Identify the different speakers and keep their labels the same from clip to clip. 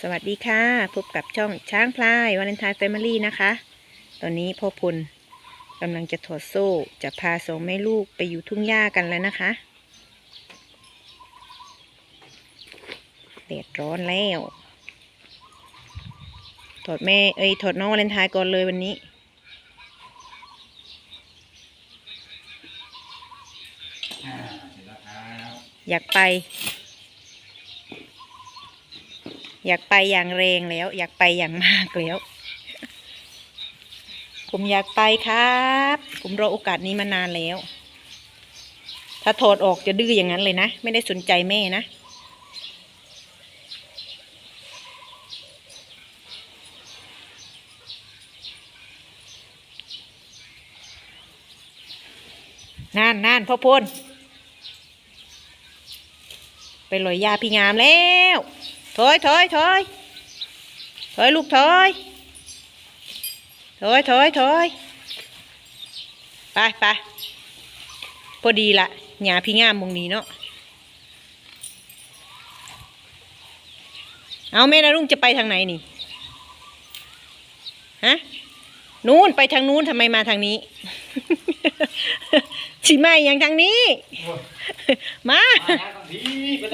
Speaker 1: สวัสดีค่ะ พบกับช่องช้างพลายวาเลนไทน์แฟมิลี่นะคะ ตอนนี้พ่อพลกำลังจะถอดโซ่จะพาสองแม่ลูกไปอยู่ทุ่งหญ้ากันแล้วนะคะแดดร้อนแล้วถอดแม่เอ้ยถอดน้องวาเลนไทน์ก่อนเลยวันนี้
Speaker 2: อ่าเสร็จแล้วครับ
Speaker 1: อยากไป อยากไปอย่างแรงแล้ว อยากไปอย่างมากแล้ว ผมอยากไปครับ ผมรอโอกาสนี้มานานแล้ว ถ้าถอดออกจะดื้ออย่างนั้นเลยนะ ไม่ได้สนใจแม่นะนานนานพ่อพลไปลอยยาพี่งามแล้ว ถอยถอยถอยถอยลูกถอยถอยถอยถอยไปไปพอดีละหยาพี่งามมงนี้เนาะเอาแม่นะลุงจะไปทางไหนนี่ฮะนู้นไปทางนู้นทำไมมาทางนี้ชิไม่ยังทางนี้ มา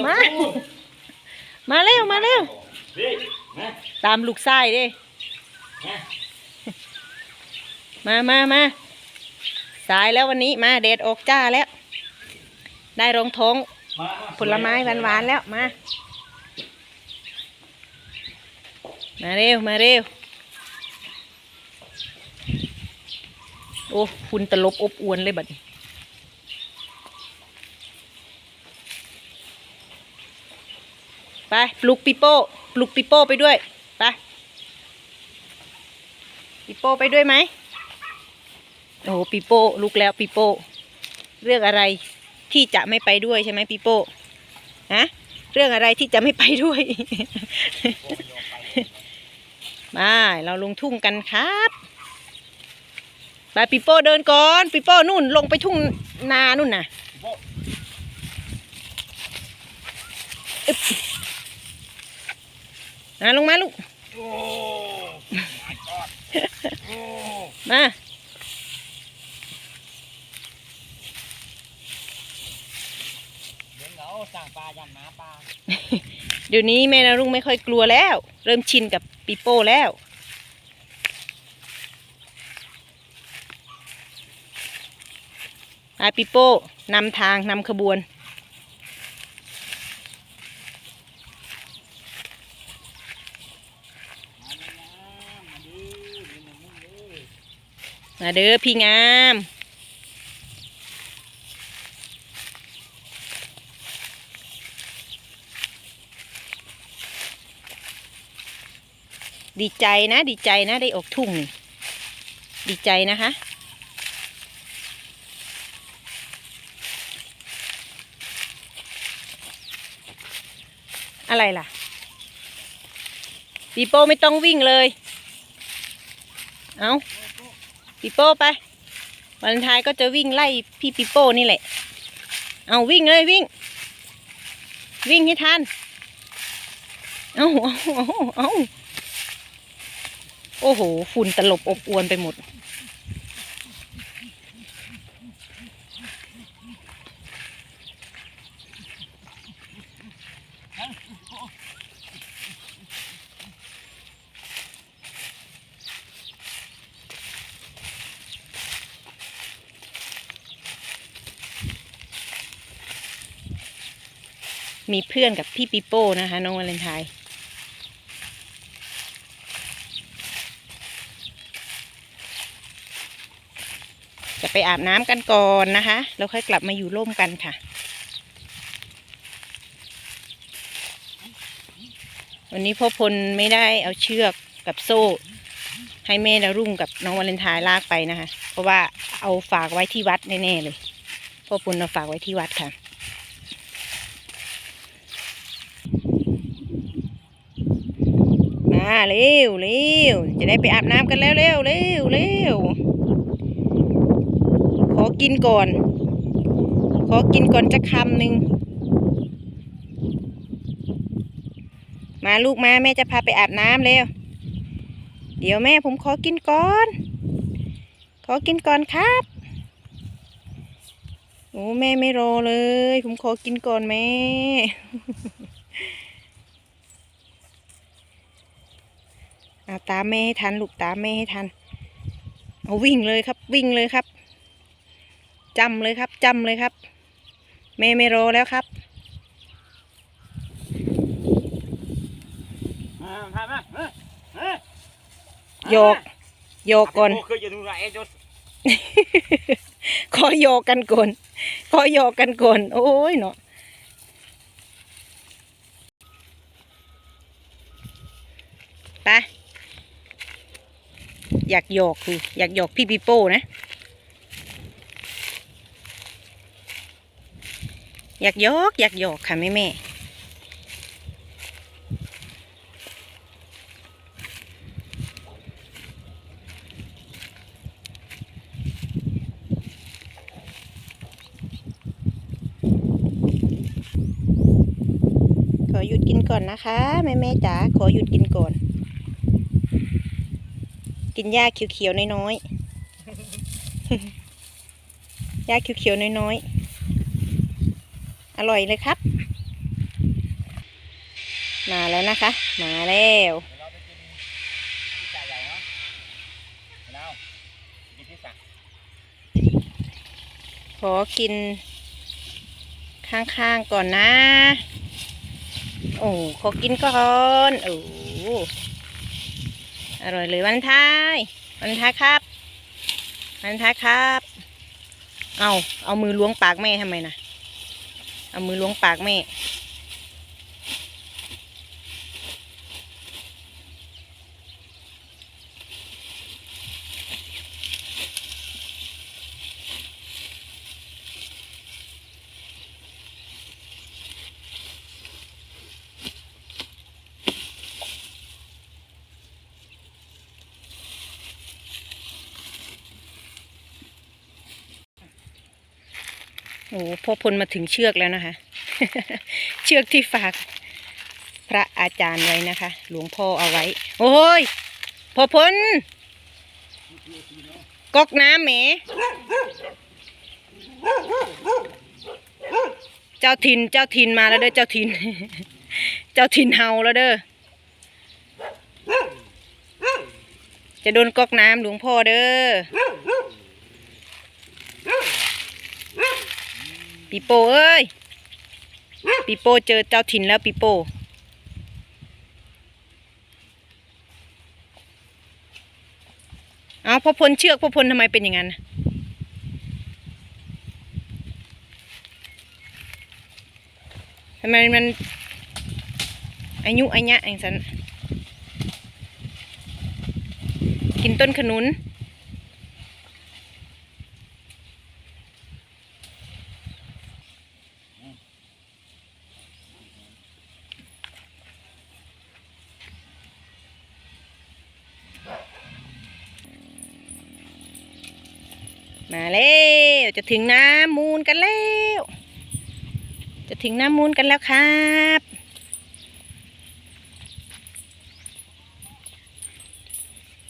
Speaker 2: มา
Speaker 1: มาเร็วมาเร็วตามลูกไส้ด้
Speaker 2: มา
Speaker 1: มามาสายแล้ววันนี้มาเดดอกจ้าแล้ว ได้รองท้องผลไม้หวานๆแล้วมา มาเร็วมาเร็ว โอ้คุณตลบอบอวนเลยบัดนี้ ไปปลุกปิโป้ปลุกปิโป้ไปด้วยไปปิโป้ไปด้วยไหมโอ้โหปิโป้ลุกแล้วปิโป้เรื่องอะไรที่จะไม่ไปด้วยใช่ไหมปิโป้ฮะเรื่องอะไรที่จะไม่ไปด้วย มาเราลงทุ่งกันครับไปปิโป้เดินก่อนปิโป้นู่นลงไปทุ่งนานู่นน่ะ อึ๊บมาลงมาลูก
Speaker 2: โอ้ my god โอ้
Speaker 1: มา
Speaker 2: เดี๋ยวเราสั่งปลายันหมาปลา
Speaker 1: เดี๋ยวนี้แม่นารุ่งไม่ค่อยกลัวแล้ว เริ่มชินกับปิโป้แล้วอาปิโป้นำทางนำขบวน
Speaker 2: มาดูนี่มันมุ่งเลย
Speaker 1: มาเด้อพี่งาม ดีใจนะ ดีใจนะ ได้ออกทุ่งนี่ดีใจนะคะ อะไรล่ะปีโป้ไม่ต้องวิ่งเลย เอา ปีโป้ไปวันท้ายก็จะวิ่งไล่พี่ปีโป้นี่แหละ เอาวิ่งเลยวิ่ง วิ่งให้ทันเอาเอาเอาเอาโอ้โห ฝุ่นตลบอบอวนไปหมด มีเพื่อนกับพี่ปีโป้นะคะ น้องวาเลนไทน์จะไปอาบน้ำกันก่อนนะคะ แล้วค่อยกลับมาอยู่ร่วมกันค่ะ วันนี้พ่อพลไม่ได้เอาเชือกกับโซ่ ให้แม่ดารุ่งกับน้องวาเลนไทน์ลากไปนะคะ เพราะว่าเอาฝากไว้ที่วัดแน่ๆเลย พ่อพลเอาฝากไว้ที่วัดค่ะ มา เร็วเร็วจะได้ไปอาบน้ำกันแล้วเร็วเร็วเร็วขอกินก่อน ขอกินก่อนจะคำหนึ่งมามาลูกมาแม่จะพาไปอาบน้ำเร็ว เดี๋ยวแม่ผมขอกินก่อน ขอกินก่อนครับโอ้แม่ไม่รอเลย ผมขอกินก่อนแม่ อาตามแม่ให้ทันลูกตามแม่ให้ทันเอาวิ่งเลยครับ วิ่งเลยครับจำเลยครับจำเลยครับแม่ไม่รอแล้วครับ
Speaker 2: อ่าพามเฮ้ยเฮ้ย
Speaker 1: โยกโยกก่อน
Speaker 2: คยจะดูไรเอ็ดยศ
Speaker 1: ขอโยกกันก่อนขอโยกกันก่อนโอ้ยเนาะไป อยากโยอกคืออยากโยอกพี่ปีโป้นะ อยากโยกอยากโยอกค่ะแม่แม่ขอหยุดกินก่อนนะคะ แม่แม่จ๋าขอหยุดกินก่อน กินหญ้าเขียวๆน้อยๆหญ้าเขียวๆน้อยๆ อร่อยเลยครับ มาแล้วนะคะ มาแล้ว
Speaker 2: เดี๋ยว
Speaker 1: ขอกิน ข้างๆก่อนนะ โอ้ขอกินก่อน โอ้ อร่อยเลยวันท้ายวันท้ายครับ วันท้ายครับ เอาเอามือล้วงปากแม่ทำไมนะเอามือล้วงปากแม่ โอ้พ่อพลมาถึงเชือกแล้วนะคะ เชือกที่ฝากพระอาจารย์ไว้นะคะ หลวงพ่อเอาไว้ โอ้ยพ่อพลก๊อกน้ำแหมเจ้าถิ่นเจ้าถิ่นมาแล้วเด้อเจ้าถิ่นเจ้าถิ่นเฮาแล้วเด้อจะโดนก๊อกน้ำหลวงพ่อเด้อ ปีโป้เอ้ยปีโป้เจอเจ้าถิ่นแล้วปีโป้เอาพอพลเชือกพอพลทำไมเป็นอย่างนั้นทำไมมันอายุอัญญะอย่างสันกินต้นขนุน มาแล้วจะถึงน้ำมูลกันแล้ว จะถึงน้ำมูลกันแล้วครับ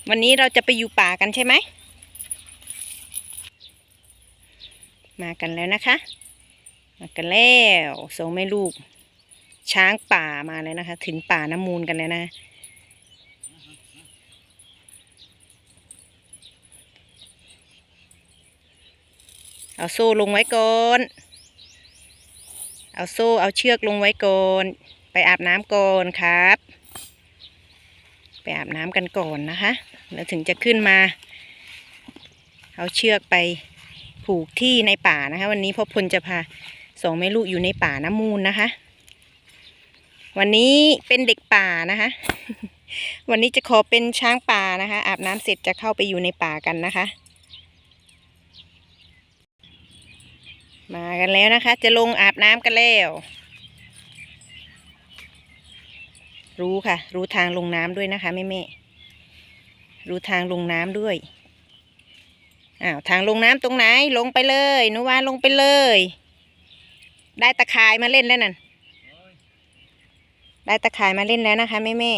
Speaker 1: วันนี้เราจะไปอยู่ป่ากันใช่ไหม มากันแล้วนะคะ มากันแล้วสองแม่ลูก ช้างป่ามาแล้วนะคะ ถึงป่าน้ำมูลกันแล้วนะ เอาโซ่ลงไว้ก่อน เอาโซ่เอาเชือกลงไว้ก่อน ไปอาบน้ำก่อนครับ ไปอาบน้ำกันก่อนนะคะ แล้วถึงจะขึ้นมา เอาเชือกไปผูกที่ในป่านะคะ วันนี้พ่อพลจะพาสองแม่ลูกอยู่ในป่าน้ำมูลนะคะ วันนี้เป็นเด็กป่านะคะ วันนี้จะขอเป็นช้างป่านะคะ อาบน้ำเสร็จจะเข้าไปอยู่ในป่ากันนะคะ มากันแล้วนะคะ จะลงอาบน้ำกันแล้ว รู้ค่ะ รู้ทางลงน้ำด้วยนะคะแม่แม่รู้ทางลงน้ำด้วยอ้าวทางลงน้ำตรงไหนลงไปเลยนุวานลงไปเลย ได้ตะข่ายมาเล่นแล้วนั่นได้ตะข่ายมาเล่นแล้วนะคะแม่แม่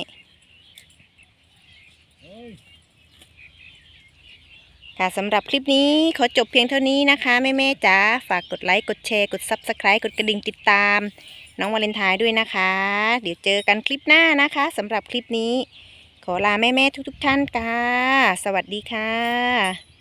Speaker 1: ค่ะสำหรับคลิปนี้ขอจบเพียงเท่านี้นะคะแม่แม่ๆจ๋าฝากกดไลค์กดแชร์กด Subscribe กดกระดิ่งติดตาม น้องวาเลนไทน์ด้วยนะคะ เดี๋ยวเจอกันคลิปหน้านะคะสำหรับคลิปนี้ ขอลาแม่แม่ๆทุกๆท่านค่ะ สวัสดีค่ะ